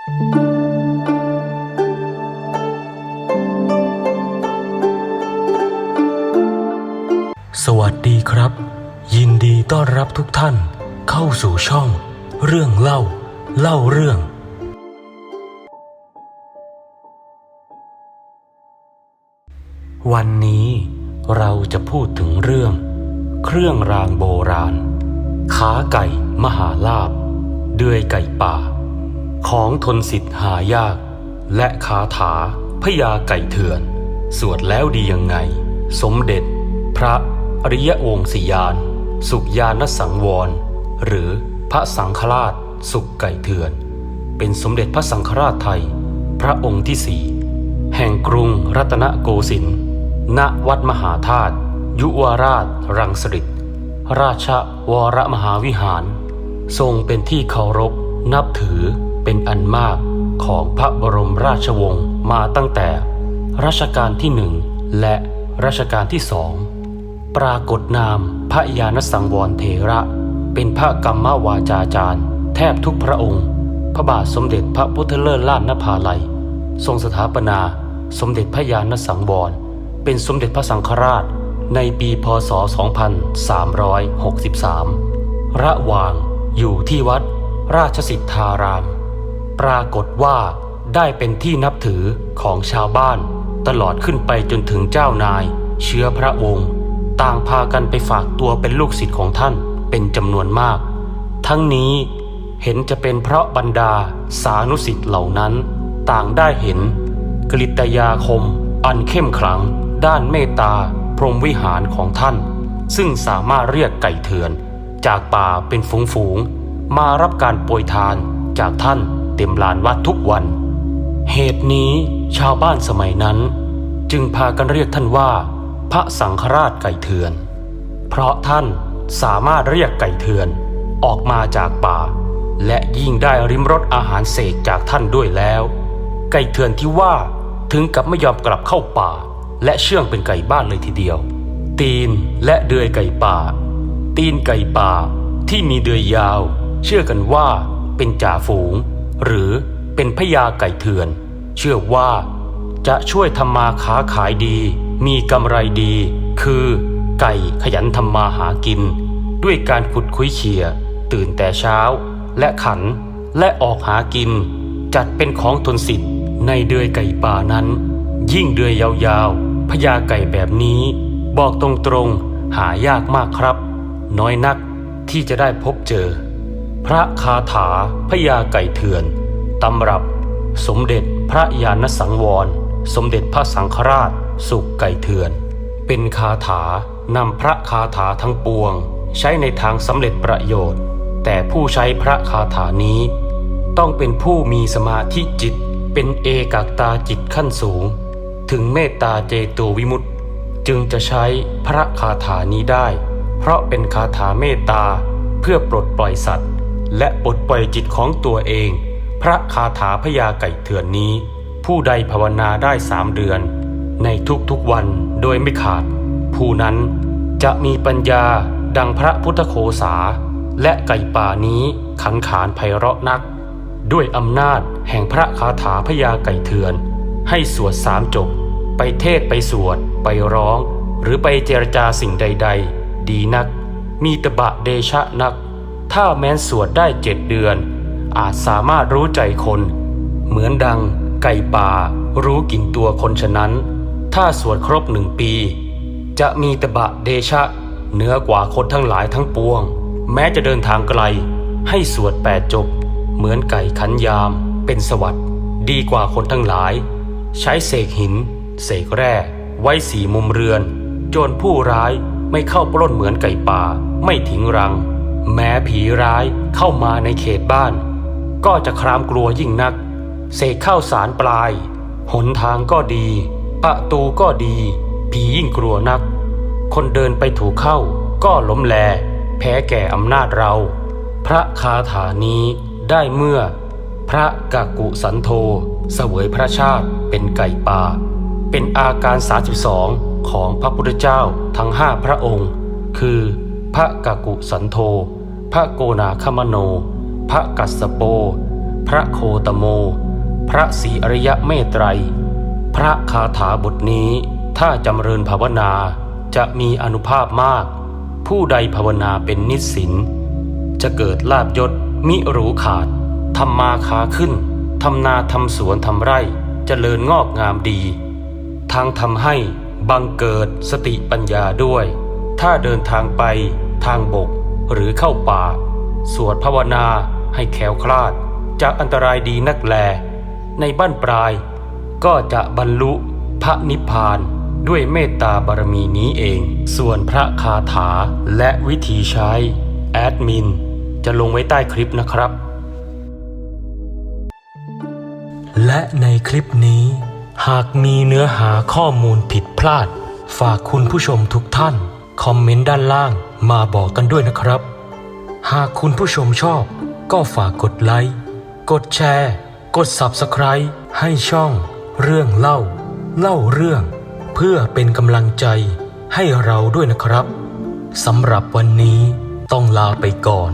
สวัสดีครับ ยินดีต้อนรับทุกท่านเข้าสู่ช่อง เรื่องเล่า เล่าเรื่อง วันนี้เราจะพูดถึงเรื่อง เครื่องรางโบราณ ขาไก่มหาลาบ เดือยไก่ป่า ของทนสิทธิ์หายาก และคาถาพญาไก่เถื่อน สวดแล้วดียังไง สมเด็จ พระอริยวงศยาน สุขยานสังวร หรือพระสังฆราช สุขไก่เถื่อน เป็นสมเด็จพระสังฆราชไทย พระองค์ที่สี่แห่งกรุงรัตนโกสินทร์ณวัดมหาธาตุยุวราช รังสฤษราชวรมหาวิหาร ทรงเป็นที่เคารพนับถือ เป็นอันมากของพระบรมราชวงศ์มาตั้งแต่รัชกาลที่หนึ่งและรัชกาลที่สองปรากฏนามพระยานสังวรเถระ เป็นพระกรรมวาจาจารย์ แทบทุกพระองค์ พระบาทสมเด็จพระพุทธเลิศล้านนภาลัย ทรงสถาปนาสมเด็จพระยานสังวร เป็นสมเด็จพระสังฆราชในปีพศ 2363 ระหว่างอยู่ที่วัดราชสิทธาราม ปรากฏว่าได้เป็นที่นับถือของชาวบ้าน ตลอดขึ้นไปจนถึงเจ้านาย เชื้อพระวงศ์ต่างพากันไปฝากตัวเป็นลูกศิษย์ของท่านเป็นจำนวนมาก ทั้งนี้เห็นจะเป็นเพราะบรรดาสานุสิทธิ์เหล่านั้น ต่างได้เห็นกริตยาคม อันเข้มขลัง ด้านเมตตา พรหมวิหารของท่าน ซึ่งสามารถเรียกไก่เถื่อน จากป่าเป็นฝูงๆมารับการโปรยทานจากท่าน เต็มลานวัดทุกวัน เหตุนี้ชาวบ้านสมัยนั้น จึงพากันเรียกท่านว่า พระสังฆราชไก่เถื่อน เพราะท่านสามารถเรียกไก่เถื่อนออกมาจากป่า และยิ่งได้ริมรสอาหารเสกจากท่านด้วยแล้ว ไก่เถื่อนที่ว่าถึงกับไม่ยอมกลับเข้าป่า และเชื่องเป็นไก่บ้านเลยทีเดียว ตีนและเดือยไก่ป่า ตีนไก่ป่าที่มีเดือยยาว เชื่อกันว่าเป็นจ่าฝูง หรือเป็นพญาไก่เถื่อน เชื่อว่าจะช่วยทำมาค้าขายดี มีกำไรดี คือไก่ขยันทำมาหากิน ด้วยการขุดคุ้ยเขี่ยตื่นแต่เช้า และขันและออกหากิน จัดเป็นของทนสิทธิ์ในเดือยไก่ป่านั้น ยิ่งเดือยยาวๆพญาไก่แบบนี้ บอกตรงๆหายากมากครับ น้อยนักที่จะได้พบเจอ พระคาถาพญาไก่เถื่อนตำรับ สมเด็จพระยานสังวร สมเด็จพระสังฆราช สุขไก่เถื่อน เป็นคาถานำพระคาถาทั้งปวง ใช้ในทางสำเร็จประโยชน์ แต่ผู้ใช้พระคาถานี้ ต้องเป็นผู้มีสมาธิจิต เป็นเอกกตาจิตขั้นสูง ถึงเมตตาเจโตวิมุตตจึงจะใช้พระคาถานี้ได้ เพราะเป็นคาถาเมตตาเพื่อปลดปล่อยสัตว์ และปลดปล่อยจิตของตัวเอง พระคาถาพญาไก่เถื่อนนี้ ผู้ใดภาวนาได้สามเดือน ในทุกๆวันโดยไม่ขาด ผู้นั้นจะมีปัญญาดังพระพุทธโคสา และไก่ป่านี้ขันขานไพเราะนัก ด้วยอำนาจแห่งพระคาถาพญาไก่เถื่อน ให้สวดสามจบ ไปเทศไปสวด ไปร้อง หรือไปเจรจาสิ่งใด ๆ ดีนัก มีตบะเดชะนัก ถ้าแม้นสวดได้เจ็ดเดือน อาจสามารถรู้ใจคน เหมือนดังไก่ป่า รู้กลิ่นตัวคนฉะนั้น ถ้าสวดครบหนึ่งปี จะมีตบะเดชะเหนือกว่าคนทั้งหลายทั้งปวง แม้จะเดินทางไกล ให้สวดแปดจบ เหมือนไก่ขันยามเป็นสวัสด์ดีกว่าคนทั้งหลาย ใช้เศษหินเศษแร่ไว้สี่มุมเรือน โจรผู้ร้ายไม่เข้าปล้นเหมือนไก่ป่า ไม่ทิ้งรัง แม้ผีร้ายเข้ามาในเขตบ้าน ก็จะครามกลัวยิ่งนัก เสกข้าวสารปลาย หนทางก็ดี ประตูก็ดี ผียิ่งกลัวนัก คนเดินไปถูกเข้าก็ล้มแล แพ้แก่อำนาจเรา พระคาถานี้ได้เมื่อ พระกากุสันโธเสวยพระชาติเป็นไก่ป่า เป็นอาการ 32 ของพระพุทธเจ้าทั้งห้าพระองค์ คือ พระกกุสันโธ พระโกนาคมโน พระกัสสโป พระโคตโม พระศรีอริยะเมตไตร พระคาถาบทนี้ ถ้าจำเริญภาวนาจะมีอนุภาพมาก ผู้ใดภาวนาเป็นนิสิน จะเกิดลาบยศ มิรู้ขาดทำมาค้าขึ้นทำนาทำสวนทำไร่เจริญงอกงามดี ทางทำให้บังเกิดสติปัญญาด้วย ถ้าเดินทางไปทางบกหรือเข้าป่า สวดภาวนาให้แขวคลาด จากอันตรายดีนักแล ในบ้านปลาย ก็จะบรรลุพระนิพพานด้วยเมตตาบารมีนี้เอง ส่วนพระคาถาและวิธีใช้ แอดมิน จะลงไว้ใต้คลิปนะครับ และในคลิปนี้ หากมีเนื้อหาข้อมูลผิดพลาด ฝากคุณผู้ชมทุกท่าน คอมเมนต์ด้านล่างมาบอกกันด้วยนะครับ หากคุณผู้ชมชอบก็ฝากกดไลค์ กดแชร์ กด Subscribe ให้ช่อง เรื่องเล่า เล่าเรื่อง เพื่อเป็นกำลังใจให้เราด้วยนะครับสำหรับวันนี้ต้องลาไปก่อน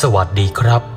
สวัสดีครับ